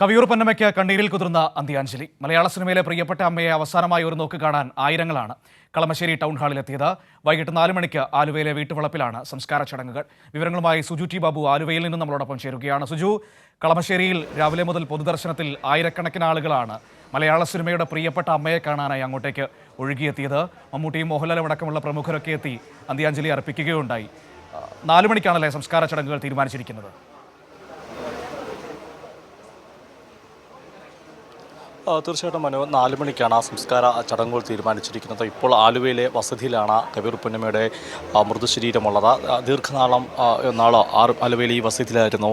കവിയൂർ പൊന്നമ്മയ്ക്ക് കണ്ണീരിൽ കുതിർന്ന അന്ത്യാഞ്ജലി മലയാള സിനിമയിലെ പ്രിയപ്പെട്ട അമ്മയെ അവസാനമായി ഒരു നോക്ക് കാണാൻ ആയിരങ്ങളാണ് കളമശ്ശേരി ടൗൺ ഹാളിലെത്തിയത്. വൈകിട്ട് നാല് മണിക്ക് ആലുവയിലെ വീട്ടുവളപ്പിലാണ് സംസ്കാര ചടങ്ങുകൾ. വിവരങ്ങളുമായി സുജു ടി ബാബു ആലുവയിൽ നിന്നും നമ്മളോടൊപ്പം ചേരുകയാണ്. സുജു കളമശ്ശേരിയിൽ രാവിലെ മുതൽ പൊതുദർശനത്തിൽ ആയിരക്കണക്കിന് ആളുകളാണ് മലയാള സിനിമയുടെ പ്രിയപ്പെട്ട അമ്മയെ കാണാനായി അങ്ങോട്ടേക്ക് ഒഴുകിയെത്തിയത്. മമ്മൂട്ടിയും മോഹൻലാലും അടക്കമുള്ള പ്രമുഖരൊക്കെ എത്തി അന്ത്യാഞ്ജലി അർപ്പിക്കുകയുണ്ടായി. നാല് മണിക്കാണല്ലേ സംസ്കാര ചടങ്ങുകൾ തീരുമാനിച്ചിരിക്കുന്നത്? തീർച്ചയായിട്ടും മനോ നാല് മണിക്കാണ് ആ സംസ്കാര ചടങ്ങുകൾ തീരുമാനിച്ചിരിക്കുന്നത്. ഇപ്പോൾ ആലുവയിലെ വസതിയിലാണ് കബീർ പുന്നമ്മയുടെ ആ, മൃതശരീരമുള്ളത്. ദീർഘനാളം നാൾ ആലുവയിലെ ഈ വസതിയിലായിരുന്നു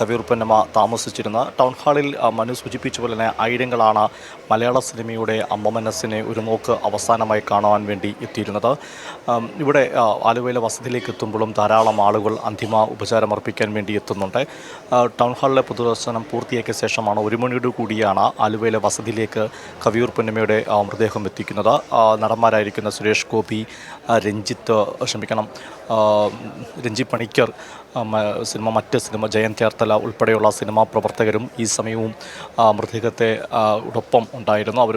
കബീർ പുന്നമ്മ താമസിച്ചിരുന്നത്. ടൗൺ ഹാളിൽ മനു സൂചിപ്പിച്ച പോലെ തന്നെ ആയിരങ്ങളാണ് മലയാള സിനിമയുടെ അമ്മ മനസ്സിനെ ഒരു നോക്ക് അവസാനമായി കാണുവാൻ വേണ്ടി എത്തിയിരുന്നത്. ഇവിടെ ആലുവയിലെ വസതിയിലേക്ക് എത്തുമ്പോഴും ധാരാളം ആളുകൾ അന്തിമ ഉപചാരം അർപ്പിക്കാൻ വേണ്ടി എത്തുന്നുണ്ട്. ടൗൺ ഹാളിലെ പൊതുദർശനം പൂർത്തിയാക്കിയ ശേഷമാണ് ഒരു മണിയോട് കൂടിയാണ് ആലുവയിലെ വസതിയിലേക്ക് കവിയൂർ പൊന്നമ്മയുടെ മൃതദേഹം എത്തിക്കുന്നത്. നടന്മാരായിരിക്കുന്ന സുരേഷ് ഗോപി രഞ്ജിത്ത് ക്ഷമിക്കണം രഞ്ജി പണിക്കർ സിനിമ മറ്റ് സിനിമ ജയൻ ചേർത്തല ഉൾപ്പെടെയുള്ള സിനിമാ പ്രവർത്തകരും ഈ സമയവും മൃതദേഹത്തെ ഉടൊപ്പം ഉണ്ടായിരുന്നു. അവർ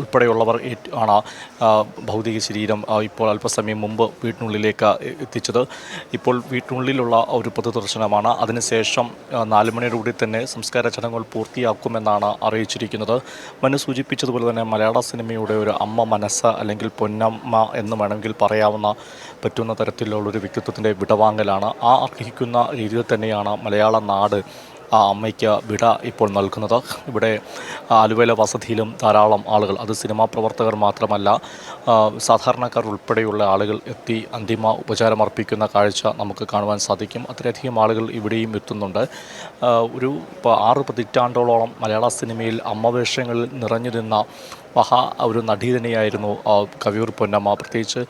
ഉൾപ്പെടെയുള്ളവർ ആണ് ഭൗതിക ശരീരം ഇപ്പോൾ അല്പസമയം മുമ്പ് വീട്ടിനുള്ളിലേക്ക് എത്തിച്ചത്. ഇപ്പോൾ വീട്ടിനുള്ളിലുള്ള ഒരു പൊതുദർശനമാണ്. അതിനുശേഷം നാല് മണിയോടുകൂടി തന്നെ സംസ്കാര ചടങ്ങുകൾ പൂർത്തിയാക്കുമെന്നാണ് അറിയിച്ചിരിക്കുന്നത്. മനു സൂചിപ്പിച്ചതുപോലെ തന്നെ മലയാള സിനിമയുടെ ഒരു അമ്മ മനസ്സ് അല്ലെങ്കിൽ പൊന്നമ്മ എന്ന് വേണമെങ്കിൽ പറയാവുന്ന പറ്റുന്ന തരത്തിലുള്ളൊരു വ്യക്തിത്വത്തിന്റെ വിടവാങ്ങലാണ്. ആ അർഹിക്കുന്ന രീതിയിൽ തന്നെയാണ് മലയാള നാട് ആ അമ്മയ്ക്ക് വിട ഇപ്പോൾ നൽകുന്നത്. ഇവിടെ ആലുവയിലെ വസതിയിലും ധാരാളം ആളുകൾ. അത് സിനിമാ പ്രവർത്തകർ മാത്രമല്ല സാധാരണക്കാർ ഉൾപ്പെടെയുള്ള ആളുകൾ എത്തി അന്തിമ ഉപചാരമർപ്പിക്കുന്ന കാഴ്ച നമുക്ക് കാണുവാൻ സാധിക്കും. അത്രയധികം ആളുകൾ ഇവിടെയും എത്തുന്നുണ്ട്. ഒരു ആറ് പതിറ്റാണ്ടോളം മലയാള സിനിമയിൽ അമ്മവേഷങ്ങളിൽ നിറഞ്ഞു നിന്ന മഹാ ഒരു നടി തന്നെയായിരുന്നു ആ, കവിയൂർ പൊന്നമ്മ. പ്രത്യേകിച്ച്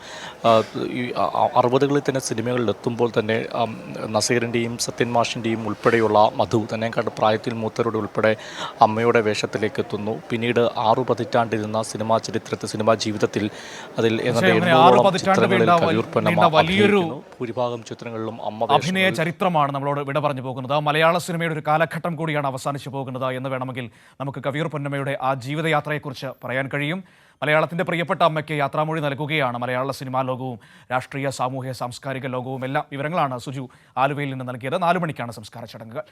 ഈ അറുപതുകളിൽ തന്നെ സിനിമകളിൽ എത്തുമ്പോൾ തന്നെ നസീറിന്റെയും സത്യൻ മാഷിന്റെയും ഉൾപ്പെടെയുള്ള മധു തന്നെക്കാട് പ്രായത്തിൽ മൂത്തരുടെ ഉൾപ്പെടെ അമ്മയുടെ വേഷത്തിലേക്ക് എത്തുന്നു. പിന്നീട് ആറു പതിറ്റാണ്ടിരുന്ന സിനിമാ ചരിത്രത്തിൽ സിനിമാ ജീവിതത്തിൽ അതിൽ വലിയൊരു. ഭൂരിഭാഗം ചിത്രങ്ങളിലും അമ്മ അഭിനയ ചരിത്രമാണ് നമ്മളോട് വിട പറഞ്ഞു പോകുന്നത്. മലയാള സിനിമയുടെ ഒരു കാലഘട്ടം കൂടിയാണ് അവസാനിച്ചു പോകുന്നത് എന്ന് വേണമെങ്കിൽ നമുക്ക് കവിയൂർ പൊന്നമ്മയുടെ ആ ജീവിതയാത്രയെക്കുറിച്ച് പറയാൻ കഴിയും. മലയാളത്തിന്റെ പ്രിയപ്പെട്ട അമ്മയ്ക്ക് യാത്രാമൊഴി നൽകുകയാണ് മലയാള സിനിമാ ലോകവും രാഷ്ട്രീയ സാമൂഹ്യ സാംസ്കാരിക ലോകവും എല്ലാം വിവരങ്ങളാണ് സുജു ആലുവയിൽ നിന്ന് നൽകിയത്. നാലു മണിക്കാണ് സംസ്കാര ചടങ്ങുകൾ.